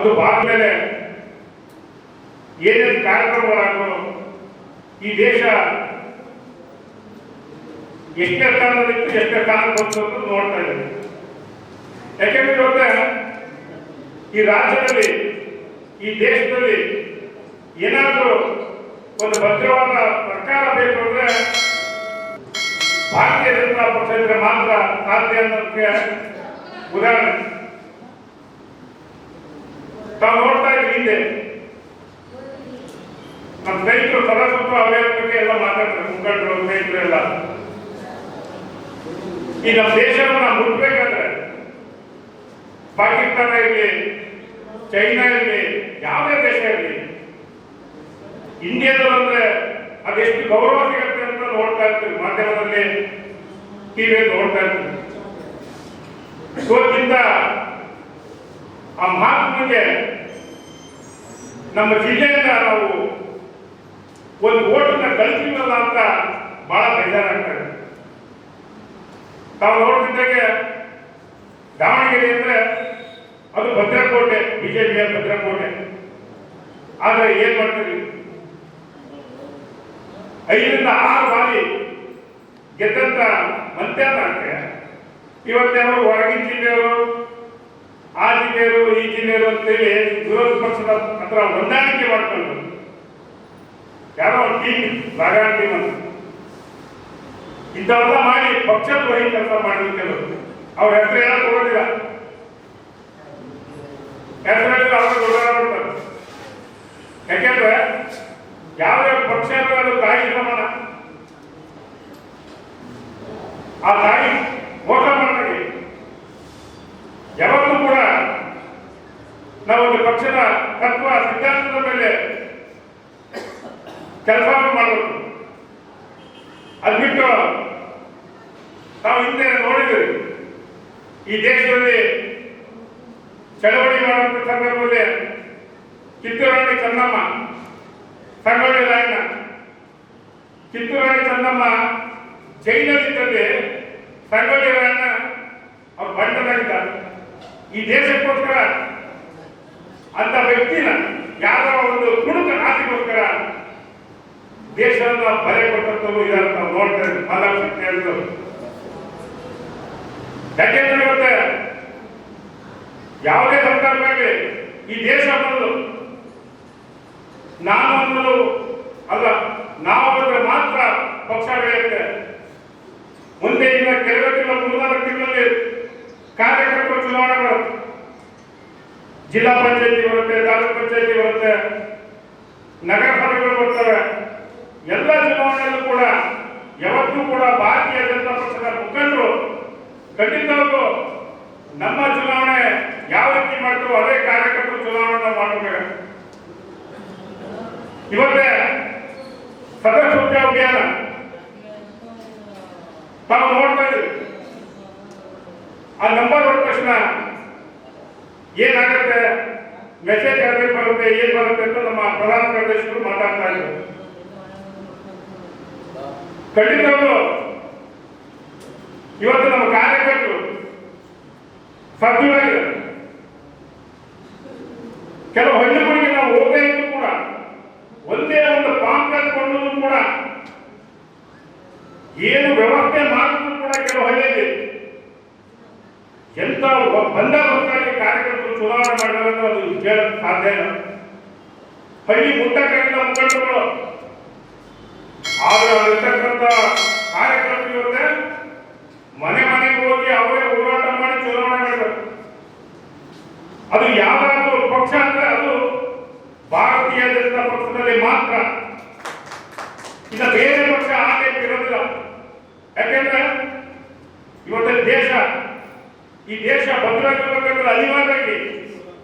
ಅದು ಬಾದ ಮೇಲೆ ಏನೇನು ಕಾರ್ಯಕ್ರಮಗಳಾಗೋ ಈ ದೇಶ ಎಷ್ಟೇ ಸ್ಥಾನದಲ್ಲಿತ್ತು ಎಷ್ಟೇ ಕಾಲ ಬಂತು ಅಂತ ನೋಡ್ತಾ ಇದ್ದೀವಿ ಯಾಕೆಂದ್ರೆ ಇವತ್ತೆ ಈ ರಾಜ್ಯದಲ್ಲಿ, ಈ ದೇಶದಲ್ಲಿ ಏನಾದರೂ ಒಂದು ಭದ್ರವಾದ ಸರ್ಕಾರ ಬೇಕು ಅಂದ್ರೆ ಭಾರತೀಯ ಜನತಾ ಪಕ್ಷ ಇದ್ರೆ ಮಾತ್ರ ಸಾಧ್ಯ ಅನ್ನೋದಕ್ಕೆ ಉದಾಹರಣೆ. ತಾವು ನೋಡ್ತಾ ಇದ್ವಿ ಹಿಂದೆ. ನಮ್ಮ ಸದಸ್ಯತ್ವ ಅಭಿಯಾನ ಬಗ್ಗೆ ಎಲ್ಲ ಮಾತಾಡ್ತಾರೆ, ಮುಖಂಡರು, ಸ್ನೇಹಿತರು ಎಲ್ಲ. ಈ ನಮ್ಮ ದೇಶವನ್ನು ನಾವು ಮುಟ್ಬೇಕಾದ್ರೆ ಪಾಕಿಸ್ತಾನ ಇರಲಿ, ಚೈನಾ ಇರಲಿ, ಯಾವುದೇ ದೇಶ ಇರಲಿ, ಇಂಡಿಯಾದವರು ಅಂದ್ರೆ ಅದೆಷ್ಟು ಗೌರವ ಸಿಗುತ್ತೆ ಅಂತ ನೋಡ್ತಾ ಇರ್ತೀವಿ, ಮಾಧ್ಯಮದಲ್ಲಿ ಟಿವಿಯಲ್ಲಿ ನೋಡ್ತಾ ಇರ್ತೀವಿ. ಇವತ್ತಿಂದ ಆ ಮಹಾತ್ಮಗೆ ನಮ್ಮ ಜಿಲ್ಲೆಯಿಂದ ನಾವು ಒಂದು ಓಟನ್ನ ಕಳಿಸಿಲ್ಲ ಅಂತ ಬಹಳ ಬೇಜಾರಾಗ್ತಾ ಇದೆ ತಾವು ನೋಡ್ತಿದ್ದಾಗೆ ದಾವಣಗೆರೆ ಅಂದ್ರೆ ಅದು ಭದ್ರಕೋಟೆ ಬಿಜೆಪಿಯ ಭದ್ರಕೋಟೆ. ಆದ್ರೆ ಏನ್ ಮಾಡ್ತೀವಿ ಐದರಿಂದ ಆರು ಬಾರಿ ಗೆದ್ದಂತ ಮಂತ್ಯ ಇವತ್ತೇನೋ ಹೊರಗಿನ ಜಿಲ್ಲೆಯವರು ಆ ಜಿಲ್ಲೆಯವರು ಈ ಜಿಲ್ಲೆಯವರು ಅಂತೇಳಿ ವಿರೋಧ ಪಕ್ಷದ ಹತ್ರ ಹೊಂದಾಣಿಕೆ ಮಾಡ್ಕೊಂಡು. ಯಾರೋ ಒಂದು ಅಂತ ಇಂಥವೆಲ್ಲ ಮಾಡಿ ಪಕ್ಷದ ವಹಿ ಕೆಲಸ ಕೆಲವರು. ಅವ್ರ ಹೆಸರು ಏನೋ ಕೊಡೋದಿಲ್ಲ ಹೆಸರಲ್ಲಿ ಅವರು ಓಡಾಡ್ತಾರೆ ಯಾಕೆಂದ್ರೆ ಯಾವ್ಯಾವ ಪಕ್ಷ ಅಂದ್ರೆ ಅದು ತಾಯಿ ಸಮಾನ. ಆ ತಾಯಿ ಮೋಸ ಮಾಡಿ ಯಾವತ್ತೂ ಕೂಡ ನಾವೊಂದು ಪಕ್ಷದ ತತ್ವ, ಸಿದ್ಧಾಂತದ ಮೇಲೆ ಕೆಲಸವನ್ನು ಮಾಡಬೇಕು. ಅದು ಬಿಟ್ಟು ನಾವು ಹಿಂದೆ ನೋಡಿದ್ವಿ ಈ ದೇಶದಲ್ಲಿ ಚಳವಳಿ ಮಾಡುವಂತ ಸಂದರ್ಭದಲ್ಲಿ ಕಿತ್ತೂರಾಣಿ ಚನ್ನಮ್ಮ ಸಂಗೊಳ್ಳಿ ರಾಯಣ್ಣ. ಕಿತ್ತೂರಾಣಿ ಚೆನ್ನಮ್ಮ ಜೈಲಲ್ಲಿದ್ದಲ್ಲಿ ಸಂಗೊಳ್ಳಿ ರಾಯಣ್ಣ ಅವ್ರು ಬಂಡನಾಗಿದ್ದ ಈ ದೇಶಕ್ಕೋಸ್ಕರ ವ್ಯಕ್ತಿನ ಯಾವ ಒಂದು ಕುಡುಕ ಆಸೆಗೋಸ್ಕರ ದೇಶವನ್ನು ಬರೆ ಕೊಟ್ಟಂತವ್ರು ಇದಾರೆ ನಾವು ನೋಡ್ತಾ ಇದ್ದೀವಿ. ಮಾಲಾಕ್ಷಿ ಹೇಳಿದ್ರು ಯಾಕೆಂದ್ರೆ ಮತ್ತೆ ಯಾವುದೇ ಸಂದರ್ಭದಲ್ಲಿ ಈ ದೇಶ ಅನ್ನೋದು ನಾನು ಅನ್ನೋದು ಅಲ್ಲ, ನಾವು ಅಂದ್ರೆ ಮಾತ್ರ ಪಕ್ಷ ಬೆಳೆಯುತ್ತೆ ಮುಂದೆ ಇನ್ನ ಕೆಲವೇ ತಿಂಗಳ, ಮೂರ್ನಾಲ್ಕು ತಿಂಗಳಲ್ಲಿ ಕಾರ್ಯಕರ್ತರ ಚುನಾವಣೆ ಬರುತ್ತೆ ಜಿಲ್ಲಾ ಪಂಚಾಯತಿ ಬರುತ್ತೆ, ತಾಲೂಕ್ ಪಂಚಾಯತಿ ಬರುತ್ತೆ, ನಗರ ಪಾಲಿಕೆಗಳು ಬರ್ತವೆ. ಎಲ್ಲ ಚುನಾವಣೆಯಲ್ಲೂ ಕೂಡ, ಯಾವತ್ತೂ ಕೂಡ ಭಾರತೀಯ ಜನತಾ ಪಕ್ಷದ ಮುಖಂಡರು, ಖಂಡಿತವಾಗೂ ನಮ್ಮ ಚುನಾವಣೆ ಯಾವ ರೀತಿ ಮಾಡ್ತೀವೋ ಅದೇ ಕಾರ್ಯಕರ್ತರು ಚುನಾವಣೆ ಮಾಡಬೇಕು ಇವತ್ತೇ ಸದಸ್ಯ ಅಭಿಯಾನ. ತಾವು ನೋಡ್ತಾ ಇದ್ದೀವಿ. ಆ ನಂಬರ್ ಹೊರ ತಕ್ಷಣ ಏನಾಗುತ್ತೆ? ಮೆಸೇಜ್ ಯಾರಿಗೆ ಬರುತ್ತೆ, ಏನ್ ಬರುತ್ತೆ ಅಂತ ನಮ್ಮ ಪ್ರಧಾನ ಕಾರ್ಯದರ್ಶಿಗಳು ಮಾತಾಡ್ತಾ ಇದ್ರು ಖಂಡಿತವಾಗ್ಲು, ಇವತ್ತು ನಮ್ಮ ಕಾರ್ಯಕರ್ತರು ಸದೃಢಾಗಿದೆ ಕೆಲವು ಹಳ್ಳಿಗಳಿಗೆ ನಾವು ಹೋಗದೇ ಇದ್ರು ಕೂಡ, ಒಂದೇ ಒಂದು ಕಾಂಗ್ರೆಸ್ ಕೊಂಡೂ ಕೂಡ, ಏನು ವ್ಯವಸ್ಥೆ ಮಾಡಿದ್ರು ಕೂಡ ಕೆಲವು ಹಳ್ಳಿಯಲ್ಲಿ ಎಂತ ಕಾರ್ಯಕರ್ತರು ಚುನಾವಣೆ ಮಾಡಿದ್ರೆ ಅದು ಹೇಳಕ್ ಸಾಧ್ಯ ಹಳ್ಳಿ ಮುಟ್ಟಕ್ಕಾಗಿಲ್ಲ ಮುಖಂಡರುಗಳು. ಆದ್ರೆ ಅಲ್ಲಿರ್ತಕ್ಕಂಥ ಕಾರ್ಯಕರ್ತರು ಇರುತ್ತೆ. ಮನೆ ಮನೆಗೆ ಹೋಗಿ ಅವರೇ ಹೋರಾಟ ಮಾಡಿ ಚುನಾವಣೆ ಮಾಡಬೇಕು. ಅದು ಯಾವ್ದಾದ್ರು ಪಕ್ಷ ಅಂದ್ರೆ ಅದು ಭಾರತೀಯ ಜನತಾ ಪಕ್ಷದಲ್ಲಿ ಮಾತ್ರ. ಇದು ಬೇರೆ ಪಕ್ಷ